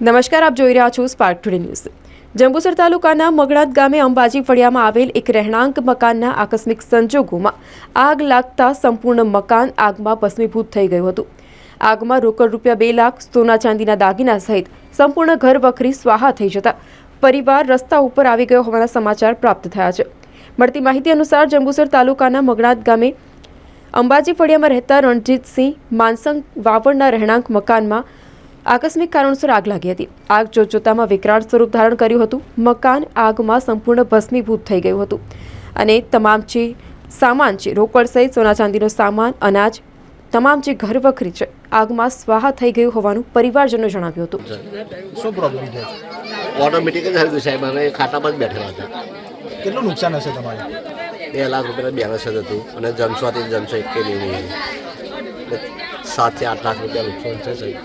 નમસ્કાર, આપ જોઈ રહ્યા છો સ્પાર્ક ટુડે ન્યૂઝ જંબુસર તાલુકાના મગણાત ગામે અંબાજી ફળિયામાં આવેલ એક રહેણાંક મકાનના આકસ્મિક સંજોગોમાં આગ લાગતા સંપૂર્ણ મકાન આગમાં ભસ્મીભૂત થઈ ગયું હતું. આગમાં રોકડ રૂપિયા બે લાખ, સોના ચાંદીના દાગીના સહિત સંપૂર્ણ ઘર વખરી સ્વાહા થઈ જતા પરિવાર રસ્તા ઉપર આવી ગયો હોવાના સમાચાર પ્રાપ્ત થયા છે. મળતી માહિતી અનુસાર જંબુસર તાલુકાના મગણાત ગામે અંબાજી ફળિયામાં રહેતા રણજીતસિંહ માનસંગ વાવડના રહેણાંક મકાનમાં આકસ્મિક કારણોસર આગ લાગી હતી. આગ જોતજોતામાં વિકરાળ સ્વરૂપ ધારણ કર્યું હતું. મકાન આગમાં સંપૂર્ણ ભસ્મીભૂત થઈ ગયું હતું. અને તમામ જે સામાન છે રોકડ સહિત સોના ચાંદીનો સામાન અનાજ તમામ જે ઘર વખરી છે આગમાં સ્વાહા થઈ ગયું હોવાનું પરિવારજનો જણાવ્યું હતું. શું પ્રોબ્લેમ છે? ઓટોમેટિક જ હરગું સાહેબ અમે ખાતામાં જ બેઠેલા હતા. કેટલું નુકસાન હશે તમારે? બે લાખ રૂપિયા બેલેન્સ જ હતું અને જમશોથી જમશો એક કે નહીં સાતથી આઠ લાખ રૂપિયા નુકસાન છે સાહેબ